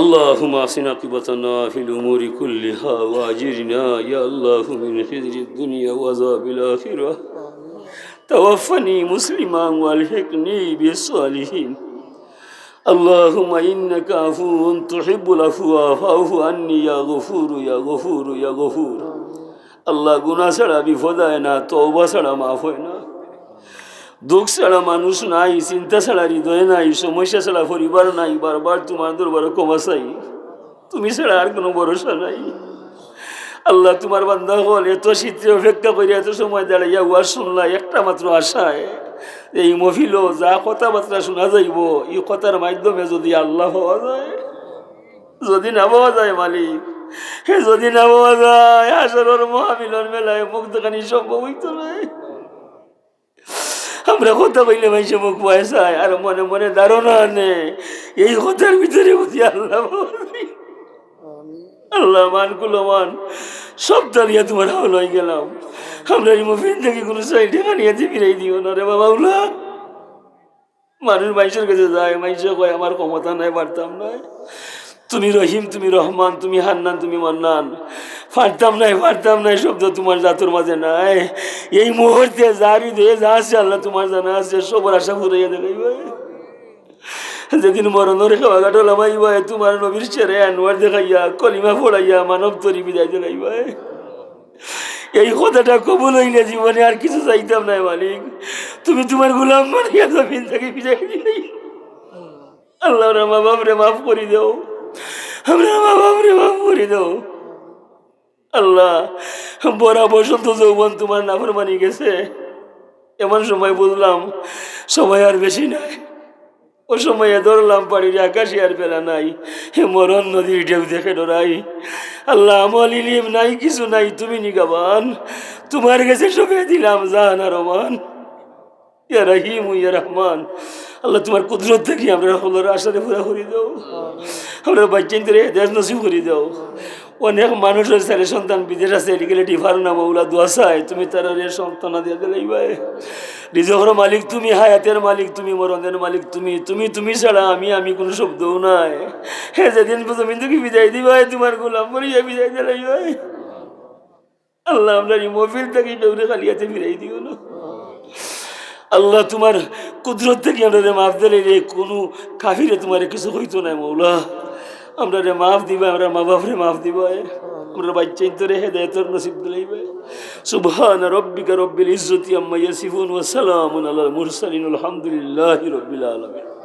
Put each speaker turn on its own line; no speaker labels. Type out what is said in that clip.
اللهم اعصنا عاقبتنا في الامور كلها واجرنا يا الله من خزي الدنيا وعذاب الاخره توفني مسلما والحقني بالصالحين اللهم انك عفو تحب العفو فاعف عني يا غفور يا غفور يا غفور আল্লাহ গুনা ছাড়া বিপদ হয় না তওবা ছাড়া মাফ হয় না দুঃখ ছাড়া মানুষ নাই, চিন্তা ছাড়া হৃদয় নাই, সমস্যা ছাড়া পরিবার নাই, বারবার তোমার দরবারে ক্ষমা চাই। তুমি ছাড়া আর কোনো ভরসা নাই। আল্লাহ তোমার বান্ধা হল, এত শীতে অপেক্ষা করি এত সময় দাঁড়াইয়া উয়ার শুনলা, একটা মাত্র আশায়। এই মহিল যা কথাবার্তা শোনা যাইব, এই কথার মাধ্যমে যদি আল্লাহ হওয়া যায়, যদি না পাওয়া যায় মালিক, হে যদি না পাওয়া যায় আসরের মহামিলন মেলায় মুখ দেখানি সম্ভব হইতো নাই। আমরা কথা কইলে মাইসে মুখ পয়সায় আর মনে মনে ধারণা নে এই কথার ভিতরে বুঝি আল্লাহ আল্লাহ মান কুলো মান। সব দাঁড়িয়ে তোমার হাওল হয়ে গেলাম। আমরা এই মুভিন থেকে কোনো সাইডে বানিয়ে ফিরাই দিও না রে বাবা উলা। মানুষ মাইসের কাছে যায় মাইসে কয়, আমার ক্ষমতা নাই পারতাম নাই। তুমি রহিম, তুমি রহমান, তুমি হান্নান, তুমি মান্নান। পারতাম নাই পারতাম নাই, শব্দ তোমার জাতুর মাঝে নাই। এই মুহূর্তে জারি দিয়ে যা আছে, আল্লাহ তোমার জানা আছে, সবার আশা ফুরাইয়া দেখাইবে যেদিন মরণের খাওয়া কাটো লামাইবা তোমার নবীর চেরে আনোয়ার দেখাইয়া, কলিমা ফোড়াইয়া মানব তরি বিদায় দেখাইবা এই কথাটা কবুল হইলে জীবনে, আর কিছু চাইতাম না মালিক। তুমি তোমার গুলাম মানিয়া জমিন থেকে বিদায় দিলে আল্লাহ মা বাপ রে মাফ করে দাও। আমরা মা বাপ করে দাও আল্লাহ, বড়া বসন্ত যৌবন তোমার নাফর মানি গেছে। এমন সময় বুঝলাম, সময় আর বেশি নাই। ও সময়ে ধরলাম পাড়ির আকাশে আর বেলা নাই। হে মরণ নদীর ঢেউ দেখে ডরাই। আল্লাহ, আমল ইলিম নাই, কিছু নাই, তুমি নিগাবান। তোমার কাছে সবে দিলাম জান আর রমান ইয়া রহিম, ইয়া রহমান। আল্লাহ, তোমার কুদরত থেকে আমরা হলোর আশারে পুরা করে দাও। আমরা বাচ্চাদের দেশ নসিব করে দাও। অনেক মানুষের ছেলে সন্তান বিদেশ আছে, এদিকে ডিফার না মৌলা দোয়া চাই তুমি তার সন্তান দিয়ে দিলাই ভাই। মালিক তুমি, হায়াতের মালিক তুমি, মরণের মালিক তুমি তুমি তুমি ছাড়া আমি আমি কোনো শব্দও নাই। হে যেদিন তুমি তুমি বিদায় দিবাই তোমার গোলাম মরিয়া বিদায় দিলাই ভাই। আল্লাহ, আমরা মফিল থেকে বেউরে খালিয়াতে ফিরাই দিও না। আল্লাহ তোমার কুদরত থেকে আমরা রে মাফ দিলে রে, কোনো কাফিরে তোমার কিছু হইতো না মৌলা। আমরা রে মাফ দিবা, আমরা মা বাপ রে মাফ দিবা আমরা বাচ্চাই তো রে হেদায়তর নসিব দিলাইবে। সুবহান রব্বিকা রব্বিল ইজ্জতি আম্মা ইয়াসিফুন ওয়া সালামুন আলাল মুরসালিন, আলহামদুলিল্লাহি রব্বিল আলামিন।